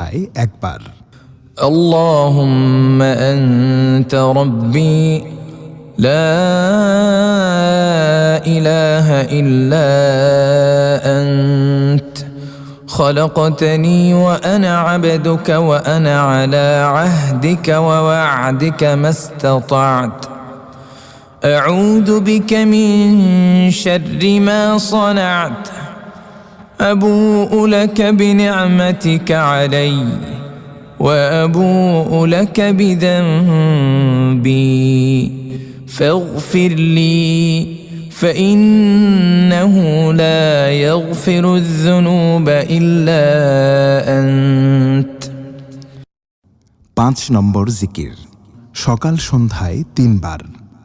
সন্ধ্যায় একবার اللهم انت ربي لا اله الا انت خلقتني وانا عبدك وانا على عهدك ووعدك ما استطعت اعوذ بك من شر ما صنعت ابوء لك بنعمتك عليّ وابوء لك بذنبي فاغفر لي فانه لا يغفر الذنوب الا انت পাঁচ নম্বর জিকির সকাল সন্ধ্যায় তিনবার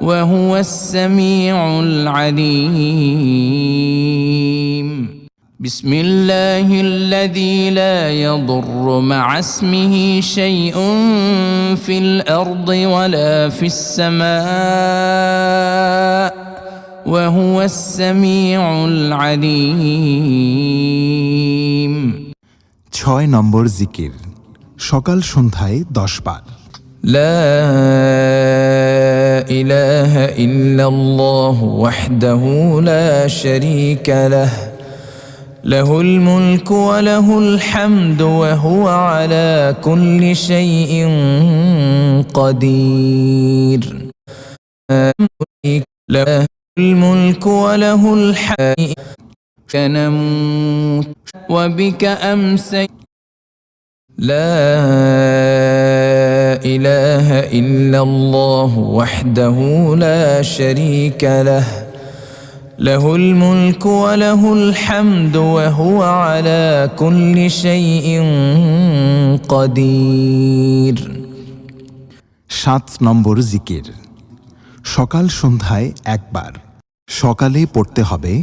وهو السميع العليم بسم الله الذي لا يضر مع اسمه شيء في الارض ولا في السماء وهو السميع العليم ছয় নম্বর জিকির সকাল সন্ধ্যায় দশ বার لا إله إلا الله وحده لا شريك له. له الملك وله الحمد وهو على كل شيء قدير. له الملك وله الحمد. كنموت وبك أمسيت. لا اله الا الله وحده لا شريك له له الملك وله الحمد وهو على كل شيء قدير সাত নম্বর জিকির সকাল সন্ধ্যায় একবার সকালে পড়তে হবে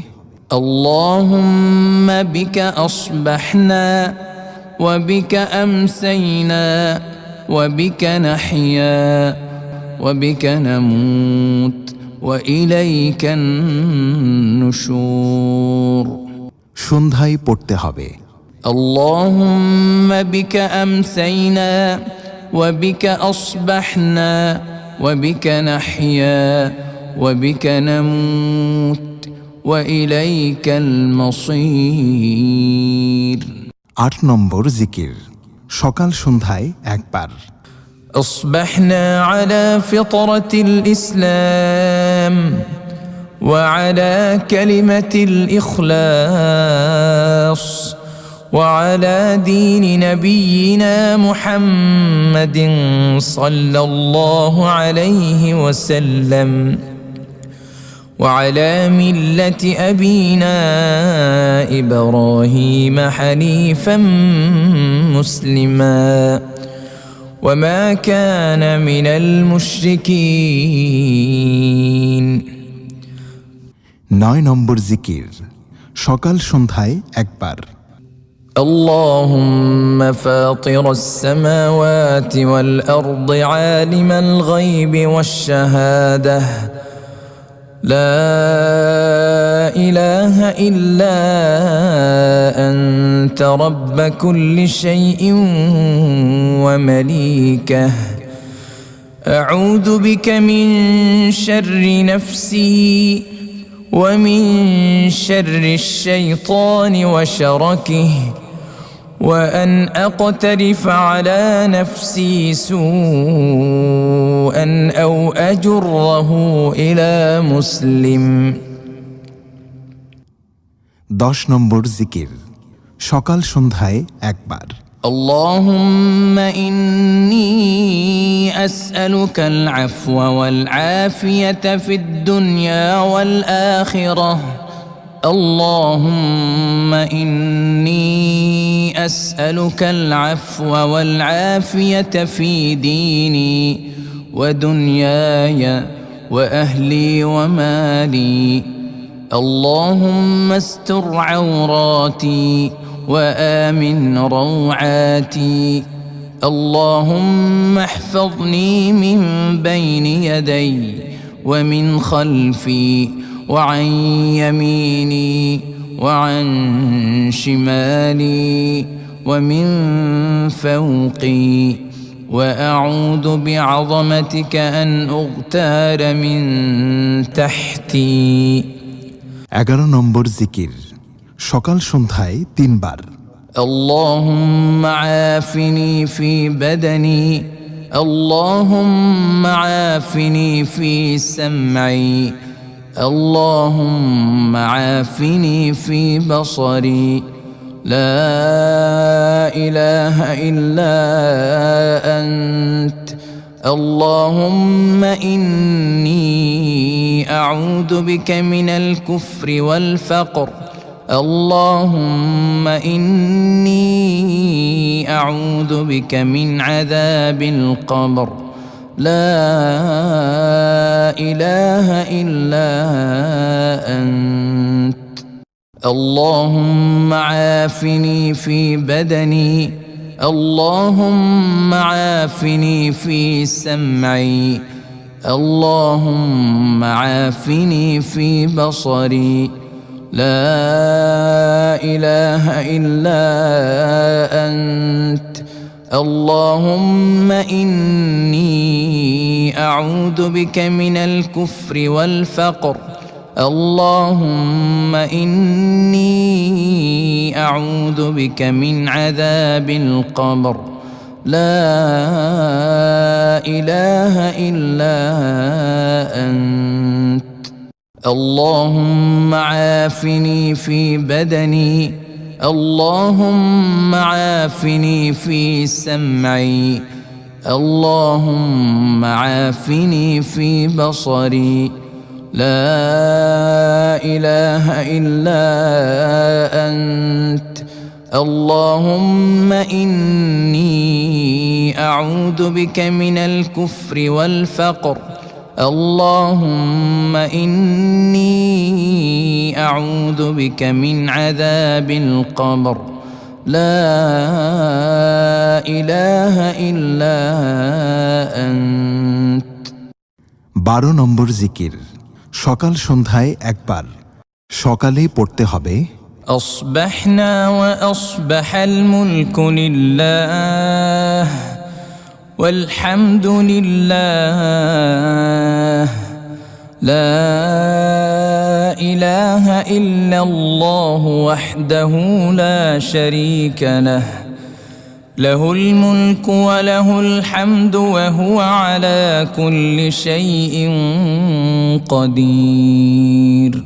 اللهم بك اصبحنا وبك امسينا وبك نحيا وبك نموت واليك النشور সন্ধ্যায় পড়তে হবে اللهم بك امسينا وبك اصبحنا وبك نحيا وبك نموت واليك المصير আট নম্বর জিকির সকাল সন্ধ্যায় একবার اصبحنا على فطره الاسلام وعلى كلمه الاخلاص وعلى دين نبينا محمد صلى الله عليه وسلم وعلى مله ابينا ابراهيم حنيفا مسلما وما كان من المشركين নয় নম্বর জিকির সকাল সন্ধ্যায় একবার اللهم فاطر السماوات والارض عالم الغيب والشهاده لا إله إلا أنت رب كل شيء ومليكه. أعوذ بك من شر نفسي ومن شر الشيطان وشركه وأن أقترف على نفسي سوءا او اجره الى مسلم দশ নম্বর জিকির সকাল সন্ধ্যায় একবার اللهم اني اسالك العفو والعافيه في الدنيا والاخره اللهم اني اسالك العفو والعافيه في ديني ودنياي وأهلي ومالي. اللهم استر عوراتي وآمن روعاتي. اللهم احفظني من بين يدي ومن خلفي وعن يميني وعن شمالي ومن فوقي. واعوذ بعظمتك ان اغتال من تحتي এগারো নম্বর জিকির সকাল সন্ধ্যায় তিনবার اللهم عافني في بدني اللهم عافني في سمعي اللهم عافني في بصري لا إله إلا أنت. اللهم إني أعوذ بك من الكفر والفقر. اللهم إني أعوذ بك من عذاب القبر. لا إله إلا أنت. اللهم عافني في بدني اللهم عافني في سمعي اللهم عافني في بصري. لا إله إلا أنت. اللهم إني أعوذ بك من الكفر والفقر. اللهم إني أعوذ بك من عذاب القبر. لا إله إلا أنت. اللهم عافني في بدني. اللهم عافني في سمعي. اللهم عافني في بصري. لا اله الا انت اللهم اني اعوذ بك من الكفر والفقر اللهم اني اعوذ بك من عذاب القبر لا اله الا انت বারো নম্বর জিকির সকাল সন্ধ্যায় একবার সকালে পড়তে হবে اصبحنا واصبح الملك لله والحمد لله لا اله الا الله وحده لا شريك له له الملك وله الحمد وهو على كل شيء قدير.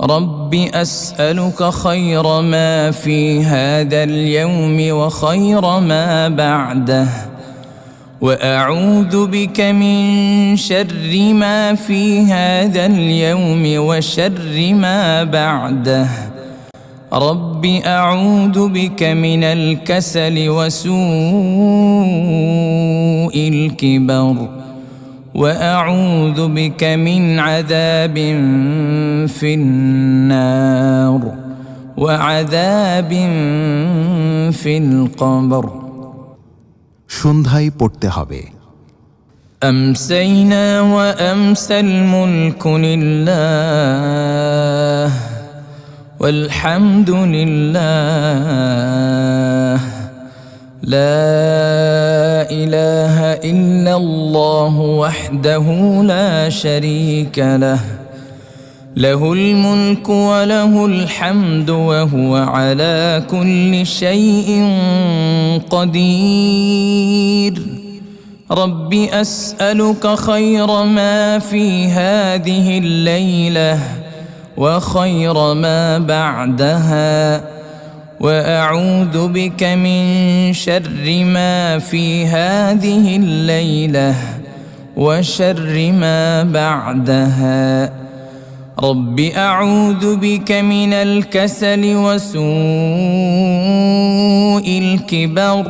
رب أسألك خير ما في هذا اليوم وخير ما بعده. وأعوذ بك من شر ما في هذا اليوم وشر ما بعده. رب اعوذ بك من الكسل وسوء الكبر واعوذ بك من عذاب في النار وعذاب في القبر সন্ধ্যায় পড়তে হবে امسينا وامسى الملك لله والحمد لله. لا إله إلا الله وحده لا شريك له. له الملك وله الحمد وهو على كل شيء قدير. رب أسألك خير ما في هذه الليلة وخير ما بعدها. وأعوذ بك من شر ما في هذه الليلة وشر ما بعدها. رب أعوذ بك من الكسل وسوء سوء الكبر.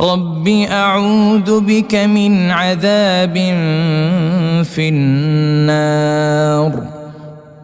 رب أعوذ بك من عذاب في النار.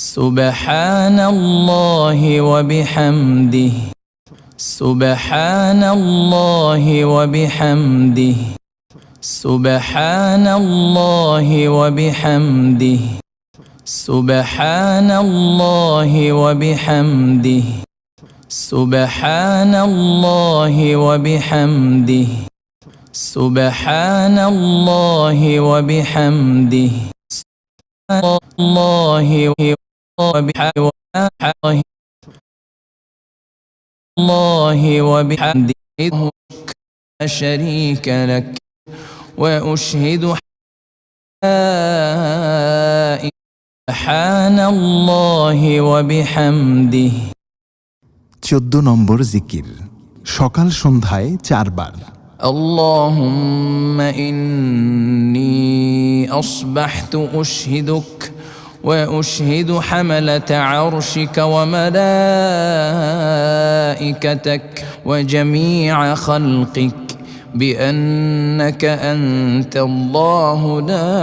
سبحان الله وبحمده. سبحان الله وبحمده. سبحان الله وبحمده. سبحان الله وبحمده. سبحان الله وبحمده. سبحان الله وبحمده. الله وبحمده الله وبحمده لا شريك لك وأشهد سبحان الله وبحمده চোদ্দ নম্বর জিকির সকাল সন্ধ্যায় চারবার اللهم إني أصبحت أشهدك وأشهد حملة عرشك وملائكتك وجميع خلقك بأنك أنت الله لا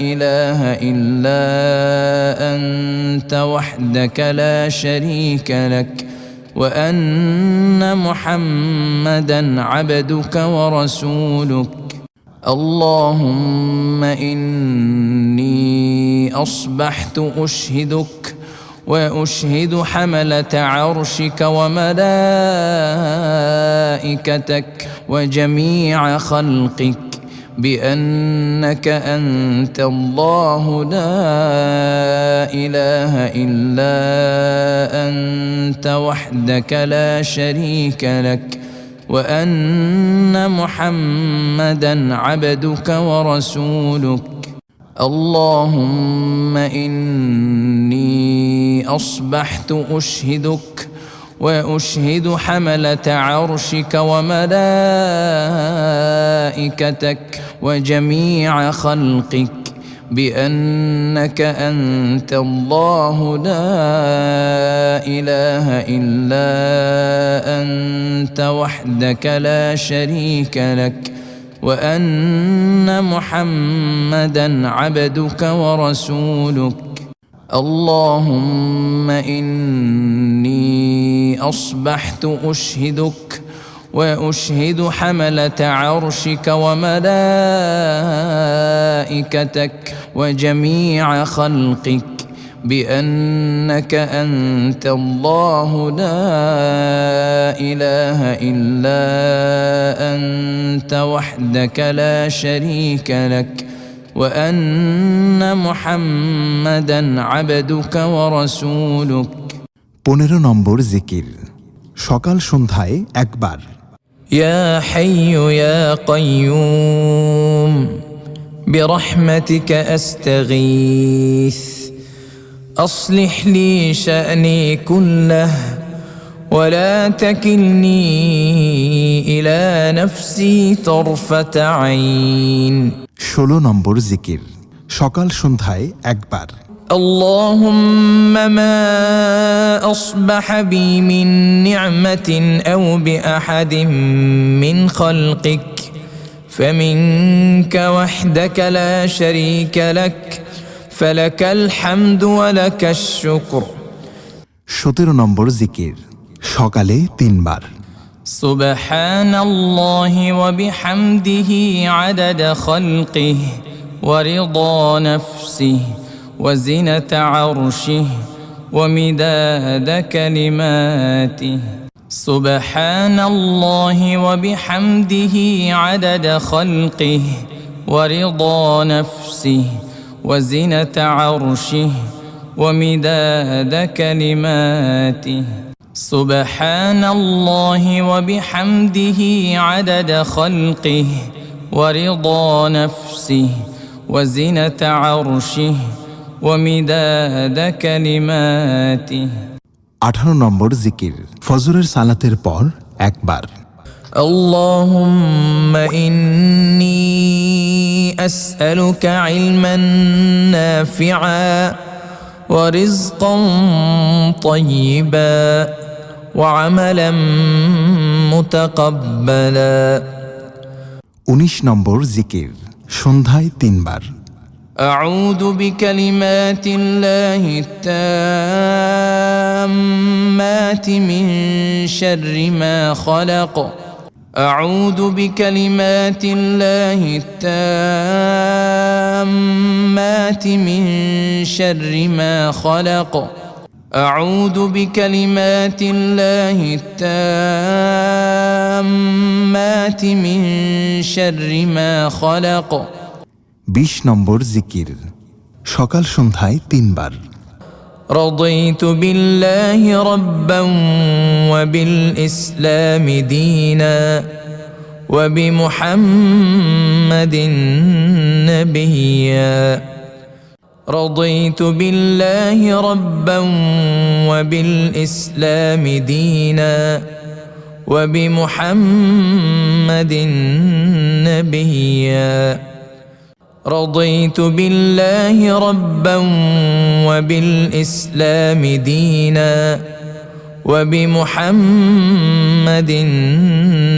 إله إلا أنت وحدك لا شريك لك وأن محمدا عبدك ورسولك اللهم إني أصبحت أشهدك وأشهد حملة عرشك وملائكتك وجميع خلقك بأنك أنت الله لا إله إلا أنت وحدك لا شريك لك وأن محمدا عبدك ورسولك اللهم إني أصبحت أشهدك وأشهد حملة عرشك وملائكتك وجميع خلقك بأنك أنت الله لا إله إلا أنت وحدك لا شريك لك. وأن محمدا عبدك ورسولك. اللهم إني أصبحت أشهدك وأشهد حملة عرشك وملائكتك وجميع خلقك. بانك انت الله لا اله الا انت وحدك لا شريك لك وان محمدا عبدك ورسولك পনেরো নম্বর জিকির সকাল সন্ধ্যায় একবার يا حي يا قيوم برحمتك استغيث اصلح لي شاني كله ولا تكلني الى نفسي طرفه عين ষোলো নম্বর জিকির সকাল সন্ধ্যায় একবার اللهم ما اصبح بي من نعمه او باحد من خلقك فمنك وحدك لا شريك لك সতেরো নম্বর জিকির সকালে তিনবার سبحان الله وبحمده عدد خلقه ورضا نفسه وزنة عرشه ومداد كلماته سبحان الله وبحمده عدد خلقه ورضا نفسه وزنة عرشه ومداد كلماته سبحان الله وبحمده عدد خلقه ورضا نفسه وزنة عرشه ومداد كلماته আঠারো নম্বর জিকির ফজরের সালাতের পর একবার اللهم اني اسالك علما نافعا ورزقا طيبا وعملا متقبلا উনিশ নম্বর জিকির সন্ধ্যায় তিনবার أعوذ بكلمات الله التامات من شر ما خلق أعوذ بكلمات الله التامات من شر ما خلق أعوذ بكلمات الله التامات من شر ما خلق বিশ নম্বর জিকির সকাল সন্ধ্যায় তিনবার رضيت بالله ربا وبالإسلام دينا وبمحمد نبيا. رضيت بالله ربا وبالإسلام دينا وبمحمد نبيا. رضيت بالله ربا وبالاسلام دينا وبمحمد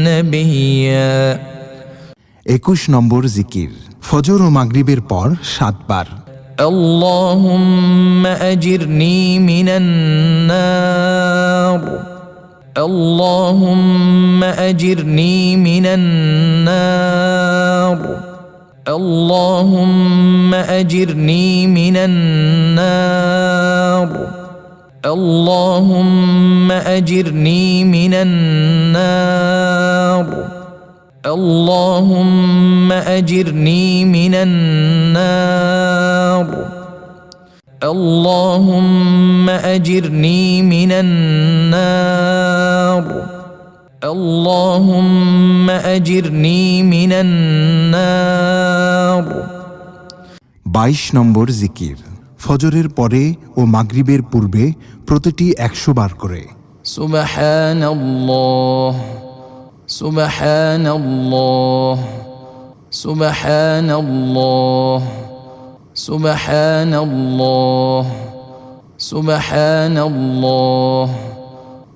نبيا একুশ নম্বর জিকির ফজর ও মাগরিবের পর সাতবার اللهم اجرني من النار اللهم اجرني من النار اللهم أجرني من النار. اللهم أجرني من النار. اللهم أجرني من النار. اللهم أجرني من النار. اللهم اجرني من النار বাইশ নম্বর জিকির ফজরের পরে ও মাগরিবের পূর্বে প্রতিটি একশো বার করে سبحان الله سبحان الله سبحان